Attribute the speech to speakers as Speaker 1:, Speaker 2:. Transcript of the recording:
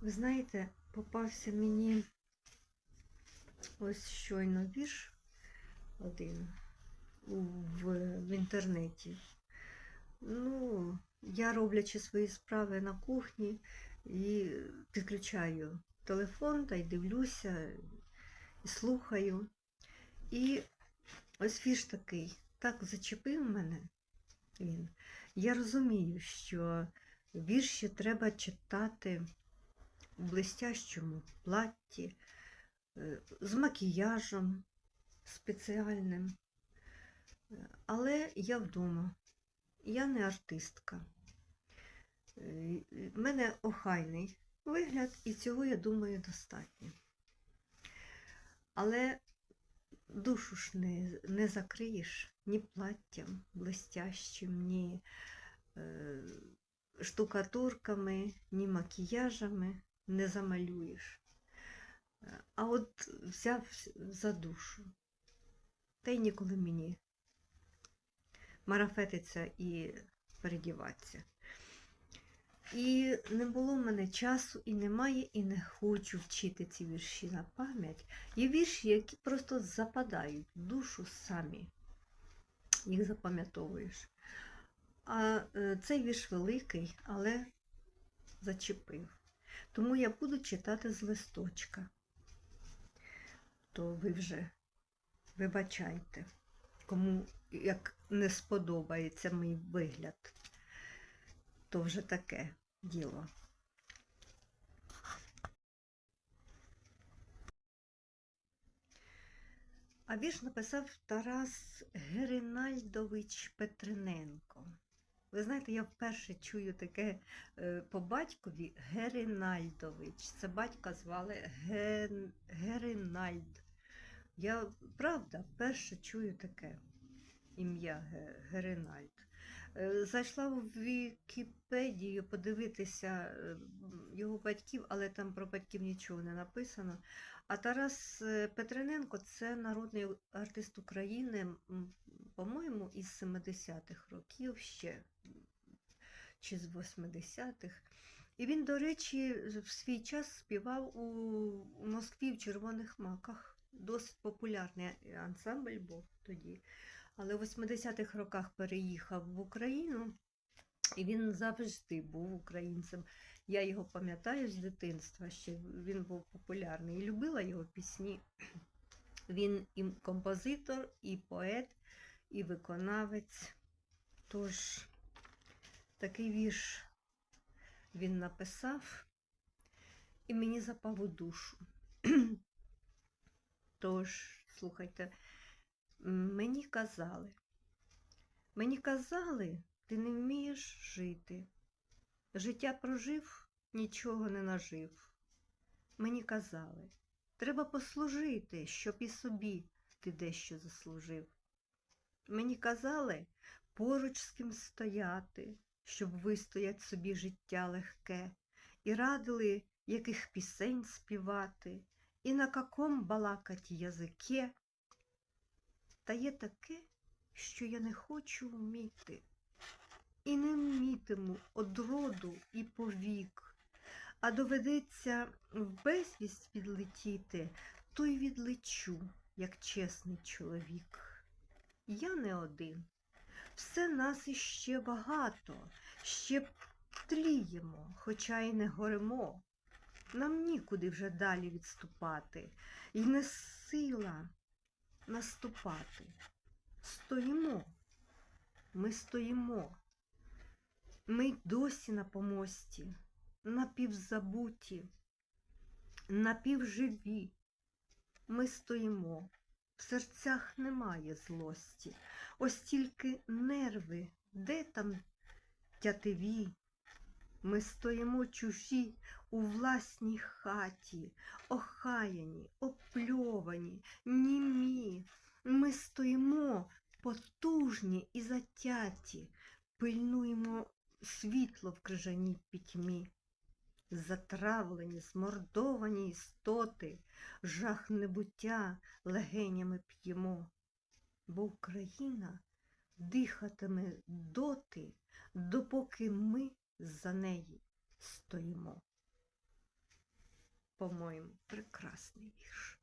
Speaker 1: Ви знаєте, попався мені ось щойно вірш один в, інтернеті. Ну, я роблячи свої справи на кухні і підключаю телефон та й дивлюся, і слухаю. І ось вірш такий, так зачепив мене він. Я розумію, що вірші треба читати у блестящому платті, з макіяжем спеціальним. Але я вдома, я не артистка. Е, В мене охайний вигляд, і цього, я думаю, достатньо. Але душу ж не, не закриєш ні платтям блестящим, ні е, штукатурками, ні макіяжами не замалюєш. Е, А от взяв за душу. Та й ніколи мені марафетиться і передіватися. І не було в мене часу, і немає, і не хочу вчити ці вірші на пам'ять. Є вірші, які просто западають в душу самі. Їх запам'ятовуєш. А е, цей вірш великий, але зачепив. Тому я буду читати з листочка. То ви вже вибачайте, кому як не сподобається мій вигляд, то вже таке діло. А вірш написав Тарас Геринальдович Петриненко. Ви знаєте, я вперше чую таке е, по батькові Геринальдович. Це батька звали Ген... Геринальд. Я правда вперше чую таке ім'я Геринальд. Е, Зайшла в Вікіпедію подивитися е, його батьків, але там про батьків нічого не написано. А Тарас Петрененко це народний артист України, по-моєму, із 70-х років ще чи з 80-х. І він, до речі, в свій час співав у Москві в Червоних маках. Досить популярний ансамбль був тоді. Але в 80-х роках переїхав в Україну, і він завжди був українцем. Я його пам'ятаю з дитинства, ще він був популярний. І любила його пісні. Він і композитор, і поет, і виконавець. Тож такий вірш він написав, і мені запав у душу. Тож, слухайте, мені казали, мені казали, ти не вмієш жити. Життя прожив, нічого не нажив. Мені казали, треба послужити, щоб і собі ти дещо заслужив. Мені казали поруч з ким стояти, щоб вистоять собі життя легке, і радили, яких пісень співати, і на каком балакать язике. Та є таке, що я не хочу вміти, і не вмітиму одроду і повік, а доведеться в безвість відлетіти, то й відлечу, як чесний чоловік. Я не один. Все нас іще багато, ще тліємо, хоча й не горемо. Нам нікуди вже далі відступати, і не сила наступати. Стоїмо, ми стоїмо. Ми й досі на помості, напівзабуті, напівживі. Ми стоїмо, в серцях немає злості, ось тільки нерви, де там тятиві. Ми стоїмо чужі у власній хаті, охаяні, опльовані, німі. Ми стоїмо потужні і затяті, пильнуємо світло в крижаній пітьмі. Затравлені, змордовані істоти, жах небуття легенями п'ємо, бо Україна дихатиме доти, допоки ми за неї стоїмо. по-моєму, прекрасний вірш.